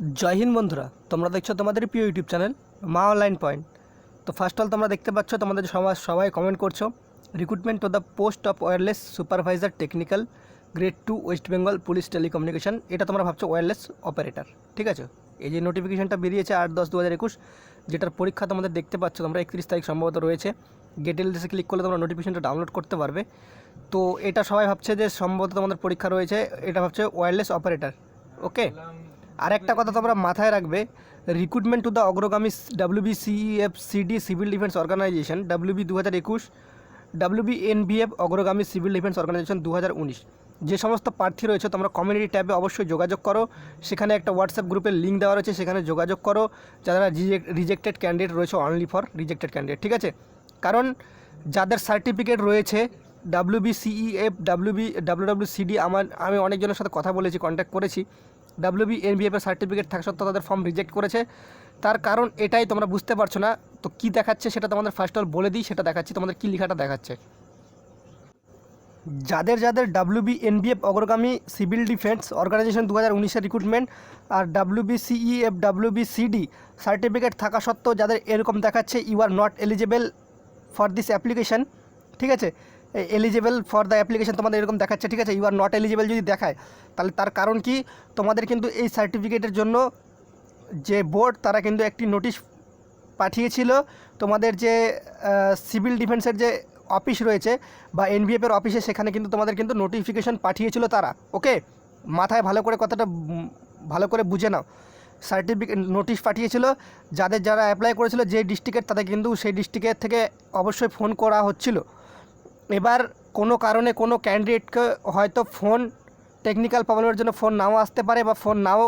জয় হিন্দ বন্ধুরা, তোমরা দেখছ তোমাদের প্রিয় YouTube channel Maa online point. তো ফার্স্ট অল তোমরা দেখতে পাচ্ছ, তোমাদের সবাই সবাই কমেন্ট করছ recruitment to the post of wireless supervisor technical grade two West Bengal police telecommunication এটা তোমরা ভাবছ ওয়্যারলেস অপারেটর ঠিক আছে? এই যে নোটিফিকেশনটা বেরিয়েছে আট দশ দু হাজার একুশ, যেটার পরীক্ষা তোমাদের দেখতে পাচ্ছ, তোমরা একত্রিশ তারিখ সম্ভবত রয়েছে। গেটেল দেশে ক্লিক করলে তোমরা নোটিফিকেশনটা ডাউনলোড করতে পারবে। তো এটা সবাই ভাবছে যে সম্ভবত তোমাদের পরীক্ষা রয়েছে, এটা ভাবছে ওয়্যারলেস অপারেটর ওকে আর একটা কথা তোমরা মাথায় রাখবে recruitment to the Agragami WB CEF CD civil defence organisation WB দু হাজার একুশ WB NBF Agragami civil defence organisation দু হাজার উনিশ। যে সমস্ত প্রার্থী রয়েছে, তোমরা কমিউনিটি ট্যাবে অবশ্যই যোগাযোগ করো। সেখানে একটা হোয়াটসঅ্যাপ গ্রুপের লিঙ্ক দেওয়া রয়েছে, সেখানে যোগাযোগ করো। যারা রিজেক্টেড ক্যান্ডিডেট রয়েছে অনলি ফর রিজেক্টেড ক্যান্ডিডেট ঠিক আছে? কারণ যাদের সার্টিফিকেট রয়েছে WB CEF WB W CD আমার, আমি অনেকজনের সাথে কথা বলেছি কন্ট্যাক্ট করেছি। ডাব্লিউবি এনবিএফ এর সার্টিফিকেট থাকা সত্ত্বেও তাদের ফর্ম রিজেক্ট করেছে। তার কারণ এটাই তোমরা বুঝতে পারছ না। তো কী দেখাচ্ছে সেটা তোমাদের ফার্স্ট অল বলে দিই, সেটা দেখাচ্ছি, তোমাদের কী লেখাটা দেখাচ্ছে। যাদের যাদের WB NBF Agragami civil defence organisation দু হাজার উনিশের রিক্রুটমেন্ট আর WB CEF WB CD certificate থাকা সত্ত্বেও যাদের এরকম দেখাচ্ছে you are not eligible for this application ঠিক আছে? এলিজেবল ফর দ্য অ্যাপ্লিকেশন তোমাদের এরকম দেখাচ্ছে, ঠিক আছে? ইউ আর নট এলিজেবল যদি দেখায়, তাহলে তার কারণ কি? তোমাদের কিন্তু এই সার্টিফিকেটের জন্য যে বোর্ড তারা কিন্তু একটি নোটিশ পাঠিয়েছিল। তোমাদের যে সিভিল ডিফেন্সের যে অফিস রয়েছে বা এনভিএফের অফিসে সেখানে কিন্তু তোমাদের কিন্তু নোটিফিকেশন পাঠিয়েছিল তারা ওকে মাথায় ভালো করে কথাটা ভালো করে বুঝে নাও। সার্টিফিকেট নোটিশ পাঠিয়েছিল। যাদের যারা অ্যাপ্লাই করেছিল যে ডিস্ট্রিক্টের তাদের কিন্তু সেই ডিস্ট্রিক্টের থেকে অবশ্যই ফোন করা হচ্ছিল। এবার কোনো কারণে কোনো ক্যান্ডিডেটকে হয়তো ফোন টেকনিক্যাল প্রবলেমের জন্য ফোন নাও আসতে পারে বা ফোন নাও,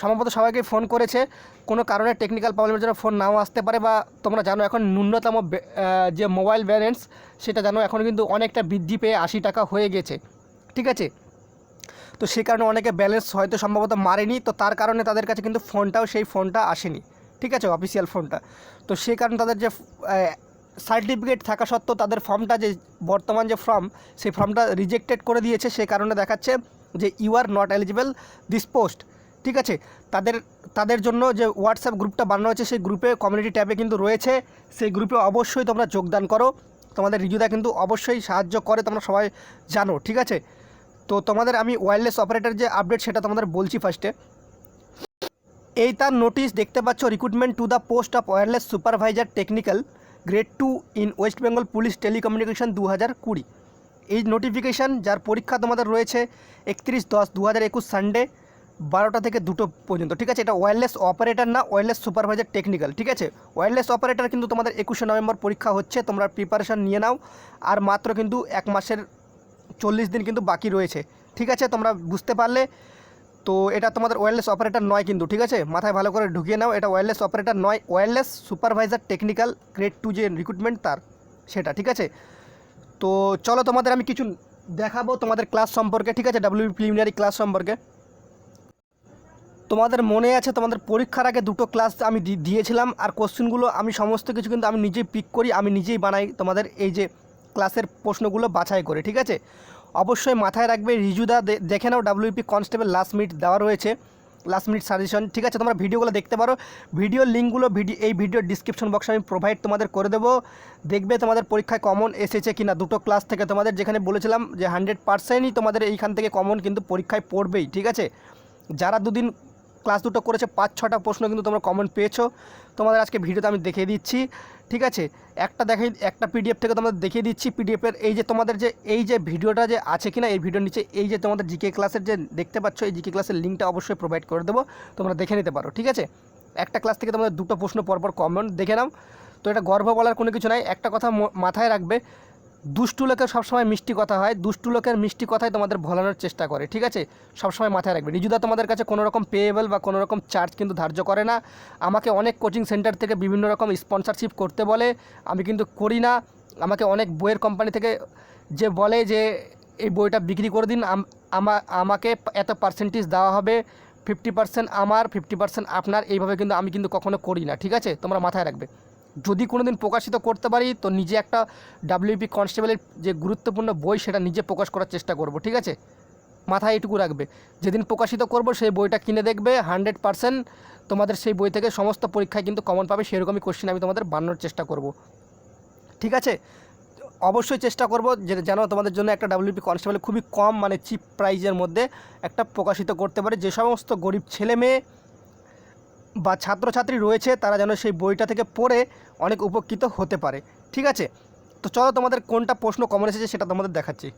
সম্ভবত সবাইকে ফোন করেছে, কোনো কারণে টেকনিক্যাল প্রবলেমের জন্য ফোন নাও আসতে পারে বা তোমরা জানো এখন ন্যূনতম যে মোবাইল ব্যালেন্স সেটা জানো এখন কিন্তু অনেকটা বৃদ্ধি পেয়ে আশি টাকা হয়ে গেছে, ঠিক আছে? তো সেই কারণে অনেকে ব্যালেন্স হয়তো সম্ভবত মারেনি, তো তার কারণে তাদের কাছে কিন্তু ফোনটাও, সেই ফোনটা আসেনি, ঠিক আছে? অফিসিয়াল ফোনটা তো সেই কারণে তাদের যে সার্টিফিকেট থাকা সত্ত্বেও তাদের ফর্মটা যে বর্তমান যে ফর্ম, সেই ফর্মটা রিজেক্টেড করে দিয়েছে। সেই কারণে দেখাচ্ছে যে you are not eligible this post ঠিক আছে? তাদের তাদের জন্য যে হোয়াটসঅ্যাপ গ্রুপটা বানানো হয়েছে, সেই গ্রুপে কমিউনিটি ট্যাবে কিন্তু রয়েছে। সেই গ্রুপে অবশ্যই তোমরা যোগদান করো। তোমাদের রিজুদা কিন্তু অবশ্যই সাহায্য করে, তোমরা সবাই জানো, ঠিক আছে? তো তোমাদের আমি ওয়্যারলেস অপারেটর যে আপডেট সেটা তোমাদের বলছি ফার্স্টে এই তার নোটিশ দেখতে পাচ্ছ recruitment to the post of wireless supervisor technical grade two in West Bengal police telecommunication দু হাজার কুড়ি। এই নোটিফিকেশান যার পরীক্ষা তোমাদের রয়েছে একত্রিশ দশ দু হাজার একুশ সানডে বারোটা থেকে দুটো পর্যন্ত, ঠিক আছে? এটা ওয়্যারলেস অপারেটর না ওয়্যারলেস সুপারভাইজার টেকনিক্যাল ঠিক আছে? ওয়্যারলেস অপারেটর কিন্তু তোমাদের একুশে নভেম্বর পরীক্ষা হচ্ছে, তোমরা প্রিপারেশান নিয়ে নাও, আর মাত্র কিন্তু এক মাসের চল্লিশ দিন কিন্তু বাকি রয়েছে, ঠিক আছে? তোমরা বুঝতে পারলে? তো এটা তোমাদের ওয়্যারলেস অপারেটর নয় কিন্তু, ঠিক আছে? মাথায় ভালো করে ঢুকিয়ে নাও, এটা ওয়্যারলেস অপারেটর নয় wireless supervisor technical grade two যে রিক্রুটমেন্ট তার, সেটা, ঠিক আছে? তো চলো তোমাদের আমি কিছু দেখাবো তোমাদের ক্লাস সম্পর্কে, ঠিক আছে? ডাব্লিউ প্রিলিমিনারি ক্লাস সম্পর্কে। তোমাদের মনে আছে তোমাদের পরীক্ষার আগে দুটো ক্লাস আমি দিয়েছিলাম, আর কোশ্চেনগুলো আমি সমস্ত কিছু কিন্তু আমি নিজেই পিক করি, আমি নিজেই বানাই তোমাদের এই যে ক্লাসের প্রশ্নগুলো বাছাই করে, ঠিক আছে? অবশ্যই মাথায় রাখবে। রিজুদা দেখে নাও ডাব্লিউপি কনস্টেবল লাস্ট মিনিট দেওয়া রয়েছে। লাস্ট মিনিট সাজেশন ঠিক আছে, তোমরা ভিডিওগুলো দেখতে পারো। ভিডিও লিঙ্কগুলো ভিডিও এই ভিডিওর ডিসক্রিপশন বক্সে আমি প্রোভাইড তোমাদের করে দেবো। দেখবে তোমাদের পরীক্ষায় কমন এসেছে কি না দুটো ক্লাস থেকে তোমাদের যেখানে বলেছিলাম যে হান্ড্রেড পার্সেন্টই তোমাদের এইখান থেকে কমন কিন্তু পরীক্ষায় পড়বেই। ঠিক আছে? যারা দুদিন ক্লাস দুটো করেছে, পাঁচ, ছটা প্রশ্ন কিন্তু তোমরা কমেন্ট পেয়েছ। তোমাদের আজকে ভিডিওতে আমি দেখিয়ে দিচ্ছি, ঠিক আছে? একটা দেখাই, একটা পিডিএফ থেকে তোমাদের দেখিয়ে দিচ্ছি। পিডিএফের এই যে তোমাদের যে, এই যে ভিডিওটা যে আছে কিনা, এই ভিডিওর নিচে এই যে তোমাদের জিকে ক্লাসের যে দেখতে পাচ্ছ, এই জিকে ক্লাসের লিঙ্কটা অবশ্যই প্রোভাইড করে দেবো। তোমরা দেখে নিতে পারো, ঠিক আছে? একটা ক্লাস থেকে তোমাদের দুটো প্রশ্ন পরপর কমেন্ট দেখে নাও। তো এটা গর্ব বলার কোনো কিছু নাই। একটা কথা মাথায় রাখবে দুষ্টু লোকের সবসময় মিষ্টি কথা হয়, দুষ্টু লোকের মিষ্টি কথাই তোমাদের ভোলানোর চেষ্টা করে, ঠিক আছে? সবসময় মাথায় রাখবে। রিজুদা তোমাদের কাছে কোনো রকম পেয়েবল বা কোনো রকম চার্জ কিন্তু ধার্য করে না। আমাকে অনেক কোচিং সেন্টার থেকে বিভিন্ন রকম স্পন্সরশিপ করতে বলে, আমি কিন্তু করি না। আমাকে অনেক বইয়ের কোম্পানি থেকে যে বলে যে, এই বইটা বিক্রি করে দিন, আমা আমাকে এত পার্সেন্টেজ দেওয়া হবে ফিফটি পার্সেন্ট আমার ফিফটি পার্সেন্ট আপনার। এইভাবে কিন্তু আমি কিন্তু কখনো করি না, ঠিক আছে? তোমরা মাথায় রাখবে। যদি কোনো দিন প্রকাশিত করতে পারি, তো নিজে একটা ডাব্লিউপি কনস্টেবলের যে গুরুত্বপূর্ণ বই সেটা নিজে প্রকাশ করার চেষ্টা করব, ঠিক আছে? মাথায় এটুকু রাখবে। যেদিন প্রকাশিত করব, সেই বইটা কিনে দেখবে হান্ড্রেড পারসেন্ট তোমাদের সেই বই থেকে সমস্ত পরীক্ষায় কিন্তু কমন পাবে, সেরকমই কোশ্চেন আমি তোমাদের বানানোর চেষ্টা করব। ঠিক আছে? অবশ্যই চেষ্টা করব যে যেন তোমাদের জন্য একটা ডাব্লিউপি কনস্টেবল খুবই কম মানে চিপ প্রাইজের মধ্যে একটা প্রকাশিত করতে পারে। যে সমস্ত গরিব ছেলে মেয়ে বা ছাত্রছাত্রী রয়েছে, তারা যেন সেই বইটা থেকে পড়ে অনেক উপকৃত হতে পারে। ঠিক আছে? তো চলো তোমাদের কোনটা প্রশ্ন কমন এসেছে সেটা তোমাদের দেখাচ্ছি।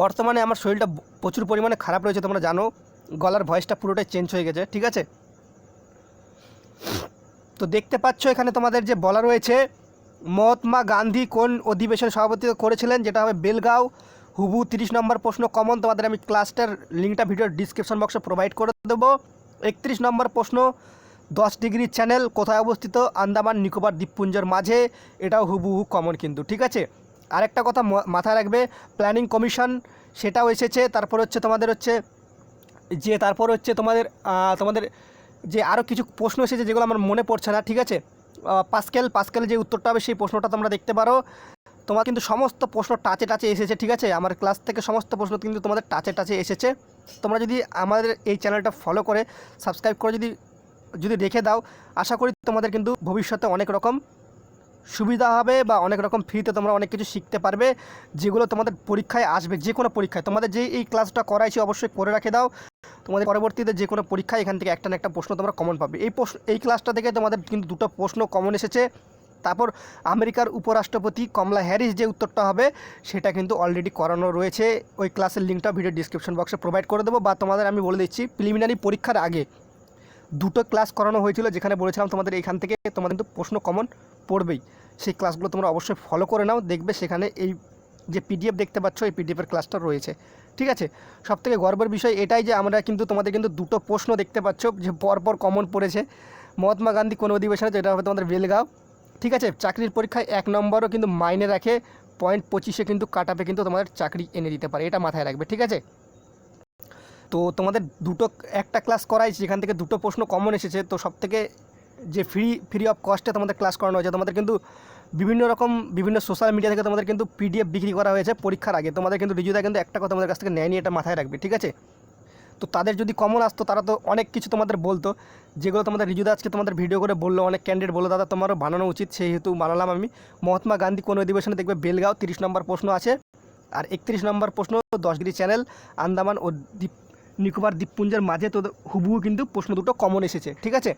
বর্তমানে আমার শরীরটা প্রচুর পরিমাণে খারাপ রয়েছে, তোমরা জানো। গলার ভয়েসটা পুরোটাই চেঞ্জ হয়ে গেছে, ঠিক আছে? তো দেখতে পাচ্ছ এখানে তোমাদের যে বলা রয়েছে, মহাত্মা গান্ধী কোন অধিবেশন সভাপতিত্ব করেছিলেন? যেটা হবে বেলগাঁও। হুবু তিরিশ নম্বর প্রশ্ন কমন তোমাদের আমি ক্লাসটার লিঙ্কটা ভিডিওর ডিসক্রিপশন বক্সে প্রোভাইড করে দেবো। একত্রিশ নম্বর প্রশ্ন, দশ ডিগ্রি চ্যানেল কোথায় অবস্থিত? আন্দামান, নিকোবর, দ্বীপপুঞ্জের মাঝে। এটাও হুবহু কমন কিন্তু, ঠিক আছে? আরেকটা কথা মাথায় রাখবে প্ল্যানিং কমিশন সেটাও এসেছে, তারপর হচ্ছে তোমাদের হচ্ছে, যে তারপর হচ্ছে তোমাদের তোমাদের যে আরও কিছু প্রশ্ন এসেছে যেগুলো আমার মনে পড়ছে না, ঠিক আছে? পাস্কেল পাস্কেল যে উত্তরটা হবে সেই প্রশ্নটা তোমরা দেখতে পারো। তোমার কিন্তু সমস্ত প্রশ্ন টাচে টাচে এসেছে, ঠিক আছে? আমার ক্লাস থেকে সমস্ত প্রশ্ন কিন্তু তোমাদের টাচে টাচে এসেছে। তোমরা যদি আমাদের এই চ্যানেলটা ফলো করে সাবস্ক্রাইব করে যদি যদি রেখে দাও, আশা করি তোমাদের কিন্তু ভবিষ্যতে অনেক রকম সুবিধা হবে বা অনেক রকম ফ্রিতে তোমরা অনেক কিছু শিখতে পারবে, যেগুলো তোমাদের পরীক্ষায় আসবে, যে কোনো পরীক্ষায়। তোমাদের যে এই ক্লাসটা করাইছি অবশ্যই করে রাখে দাও। তোমাদের পরবর্তীতে যে কোনো পরীক্ষায় এখান থেকে একটা না একটা প্রশ্ন তোমরা কমন পাবে। এই প্রশ্ন, এই ক্লাসটা থেকে তোমাদের কিন্তু দুটো প্রশ্ন কমন এসেছে। তারপর আমেরিকার উপরাষ্ট্রপতি কমলা হ্যারিস যে উত্তরটা হবে, সেটা কিন্তু অলরেডি করানো রয়েছে। ওই ক্লাসের লিঙ্কটা ভিডিও ডিসক্রিপশন বক্সে প্রোভাইড করে দেবো। বা তোমাদের আমি বলে দিচ্ছি প্রিলিমিনারি পরীক্ষার আগে দুটো ক্লাস করানো হয়েছিল, যেখানে বলেছিলাম তোমাদের এখান থেকে তোমাদের কিন্তু প্রশ্ন কমন পড়বেই। সেই ক্লাসগুলো তোমরা অবশ্যই ফলো করে নাও, দেখবে সেখানে এই যে পিডিএফ দেখতে পাচ্ছ, এই পিডিএফের ক্লাসটা রয়েছে। ঠিক আছে? সবথেকে গর্বের বিষয় এটাই যে আমরা কিন্তু তোমাদের কিন্তু দুটো প্রশ্ন দেখতে পাচ্ছ, যে পরপর কমন পড়েছে। মহাত্মা গান্ধী কোন অধিবেশনে, যেটা হবে তোমাদের বেলগাঁও। ঠিক আছে, চাকরির পরীক্ষায় এক নম্বরও কিন্তু মাইনে রাখে পয়েন্ট পঁচিশে কিন্তু কাটাপে কিন্তু তোমাদের চাকরি এনে দিতে পারে, এটা মাথায় রাখবে, ঠিক আছে? তো তোমাদের দুটো, একটা ক্লাস করাইছি যেখান থেকে দুটো প্রশ্ন কমন এসেছে, তো সব থেকে যে ফ্রি ফ্রি অফ কস্টে তোমাদের ক্লাস করানো হয়েছে, তোমাদের কিন্তু বিভিন্ন রকম, বিভিন্ন সোশ্যাল মিডিয়া থেকে তোমাদের কিন্তু পিডিএফ বিক্রি করা হয়েছে পরীক্ষার আগে, তোমাদের কিন্তু রিজুদা কিন্তু একটা কথা তোমাদের কাছ থেকে নেয়নি, এটা মাথায় রাখবে, ঠিক আছে? তো তাদের যদি কমন আসতো, তারা তো অনেক কিছু তোমাদের বলতো। যেগুলো তোমাদের রিজুদা আজকে তোমাদের ভিডিও করে বলল, অনেক ক্যান্ডিডেট বলল, দাদা, তোমারও বানানো উচিত, সেহেতু বানালাম আমি। মহাত্মা গান্ধী কোন অধিবেশনে দেখবে বেলগাঁও তিরিশ নম্বর প্রশ্ন আছে। আর একত্রিশ নম্বর প্রশ্ন দশ ডিগ্রি চ্যানেল আন্দামান ও দ্বীপ, নিকোবর দ্বীপপুঞ্জের মাঝে তো হুবহু কিন্তু প্রশ্ন দুটো কমন এসেছে, ঠিক আছে?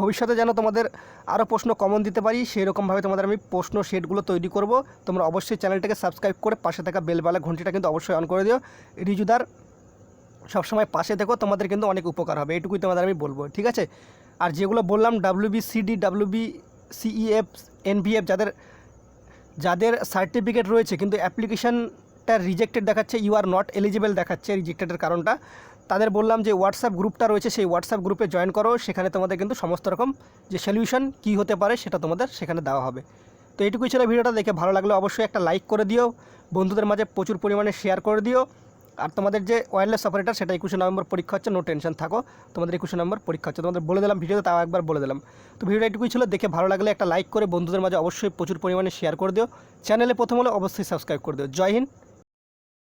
ভবিষ্যতে যেন তোমাদের আরও প্রশ্ন কমন দিতে পারি সেই রকমভাবে তোমাদের আমি প্রশ্ন সেটগুলো তৈরি করব। তোমরা অবশ্যই চ্যানেলটাকে সাবস্ক্রাইব করে পাশে থাকা বেলবেলা ঘন্টিটা কিন্তু অবশ্যই অন করে দিও। রিজুদার সবসময় পাশে দেখো, তোমাদের কিন্তু অনেক উপকার হবে। এটুকুই তোমাদের আমি বলব, ঠিক আছে? আর যেগুলো বললাম WB CD WB CEF NVF যাদের যাদের সার্টিফিকেট রয়েছে, কিন্তু অ্যাপ্লিকেশনটা রিজেক্টেড দেখাচ্ছে ইউ আর নট এলিজিবল দেখাচ্ছে রিজেক্টেডের কারণটা, তাদের বললাম যে হোয়াটসঅ্যাপ গ্রুপটা রয়েছে, সেই হোয়াটসঅ্যাপ গ্রুপে জয়েন করো, সেখানে তোমাদের কিন্তু সমস্ত রকম যে সলিউশন কী হতে পারে, সেটা তোমাদের সেখানে দেওয়া হবে। তো এইটুকুই ছিল ভিডিওটা, দেখে ভালো লাগলে অবশ্যই একটা লাইক করে দিও, বন্ধুদের মাঝে প্রচুর পরিমাণে শেয়ার করে দিও আর তোমাদের যে ওয়ারলেস অপারেটার সেটা একুশে নভেম্বর পরীক্ষা হচ্ছে নো টেনশন থাকো। তোমাদের একুশে নম্বর পরীক্ষা হচ্ছে, তোমাদের বলে দিলাম ভিডিওতে, তাও একবার বলে দিলাম। তো ভিডিও এটুকুই ছিল, দেখে ভালো লাগলে একটা লাইক করে, বন্ধুদের মাঝে অবশ্যই প্রচুর পরিমাণে শেয়ার করে দিও। চ্যানেলে প্রথম হলে অবশ্যই সাবস্ক্রাইব করে দিও। জয় হিন্দ।